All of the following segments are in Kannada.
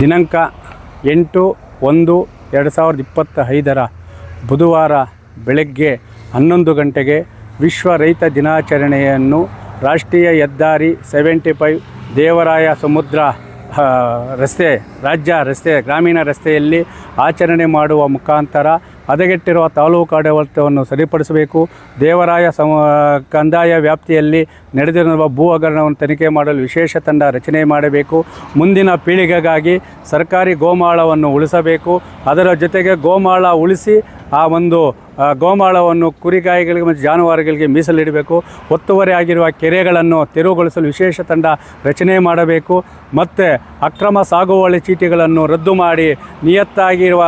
ದಿನಾಂಕ ಎಂಟು ಒಂದು ಎರಡು ಸಾವಿರದ ಇಪ್ಪತ್ತ ಐದರ ಬುಧವಾರ ಬೆಳಗ್ಗೆ ಹನ್ನೊಂದು ಗಂಟೆಗೆ ವಿಶ್ವ ರೈತ ದಿನಾಚರಣೆಯನ್ನು ರಾಷ್ಟ್ರೀಯ ಹೆದ್ದಾರಿ ಸೆವೆಂಟಿ ಫೈವ್ ದೇವರಾಯ ಸಮುದ್ರ ರಸ್ತೆ, ರಾಜ್ಯ ರಸ್ತೆ, ಗ್ರಾಮೀಣ ರಸ್ತೆಯಲ್ಲಿ ಆಚರಣೆ ಮಾಡುವ ಮುಖಾಂತರ ಹದಗೆಟ್ಟಿರುವ ತಾಲೂಕು ಆಡಳಿತವನ್ನು ಸರಿಪಡಿಸಬೇಕು. ದೇವರಾಯ ಸಮ ಕಂದಾಯ ವ್ಯಾಪ್ತಿಯಲ್ಲಿ ನಡೆದಿರುವ ಭೂ ಹಗರಣವನ್ನು ತನಿಖೆ ಮಾಡಲು ವಿಶೇಷ ತಂಡ ರಚನೆ ಮಾಡಬೇಕು. ಮುಂದಿನ ಪೀಳಿಗೆಗಾಗಿ ಸರ್ಕಾರಿ ಗೋಮಾಳವನ್ನು ಉಳಿಸಬೇಕು. ಅದರ ಜೊತೆಗೆ ಗೋಮಾಳ ಉಳಿಸಿ ಆ ಒಂದು ಗೋಮಾಳವನ್ನು ಕುರಿಗಾಯಿಗಳಿಗೆ ಮತ್ತು ಜಾನುವಾರುಗಳಿಗೆ ಮೀಸಲಿಡಬೇಕು. ಒತ್ತುವರಿ ಆಗಿರುವ ಕೆರೆಗಳನ್ನು ತೆರವುಗೊಳಿಸಲು ವಿಶೇಷ ತಂಡ ರಚನೆ ಮಾಡಬೇಕು. ಮತ್ತು ಅಕ್ರಮ ಸಾಗುವಳಿ ಚೀಟಿಗಳನ್ನು ರದ್ದು ಮಾಡಿ ನಿಯತ್ತಾಗಿರುವ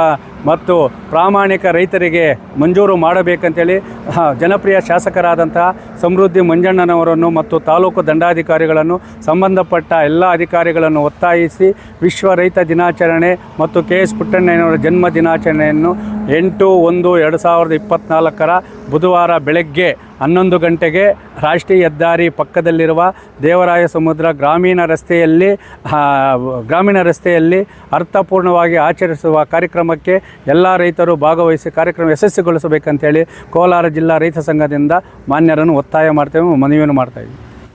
ಮತ್ತು ಪ್ರಾಮಾಣಿಕ ರೈತರಿಗೆ ಮಂಜೂರು ಮಾಡಬೇಕಂತೇಳಿ ಜನಪ್ರಿಯ ಶಾಸಕರಾದಂತಹ ಸಮೃದ್ಧಿ ಮಂಜಣ್ಣನವರನ್ನು ಮತ್ತು ತಾಲೂಕು ದಂಡಾಧಿಕಾರಿಗಳನ್ನು, ಸಂಬಂಧಪಟ್ಟ ಎಲ್ಲ ಅಧಿಕಾರಿಗಳನ್ನು ಒತ್ತಾಯಿಸಿ ವಿಶ್ವ ರೈತ ದಿನಾಚರಣೆ ಮತ್ತು ಕೆ ಎಸ್ ಪುಟ್ಟಣ್ಣಯ್ಯನವರ ಜನ್ಮ ದಿನಾಚರಣೆಯನ್ನು ಎಂಟು ಒಂದು ಎರಡು ಸಾವಿರದ ಇಪ್ಪತ್ತ್ನಾಲ್ಕರ ಬುಧವಾರ ಬೆಳಗ್ಗೆ ಹನ್ನೊಂದು ಗಂಟೆಗೆ ರಾಷ್ಟ್ರೀಯ ಹೆದ್ದಾರಿ ಪಕ್ಕದಲ್ಲಿರುವ ದೇವರಾಯ ಸಮುದ್ರ ಗ್ರಾಮೀಣ ರಸ್ತೆಯಲ್ಲಿ ಗ್ರಾಮೀಣ ರಸ್ತೆಯಲ್ಲಿ ಅರ್ಥಪೂರ್ಣವಾಗಿ ಆಚರಿಸುವ ಕಾರ್ಯಕ್ರಮಕ್ಕೆ ಎಲ್ಲ ರೈತರು ಭಾಗವಹಿಸಿ ಕಾರ್ಯಕ್ರಮ ಯಶಸ್ವಿಗೊಳಿಸಬೇಕಂತೇಳಿ ಕೋಲಾರ ಜಿಲ್ಲಾ ರೈತ ಸಂಘದಿಂದ ಮಾನ್ಯರನ್ನು ಒತ್ತಾಯ ಮಾಡ್ತೇವೆ, ಮನವಿಯನ್ನು ಮಾಡ್ತಾಯಿದ್ದೀವಿ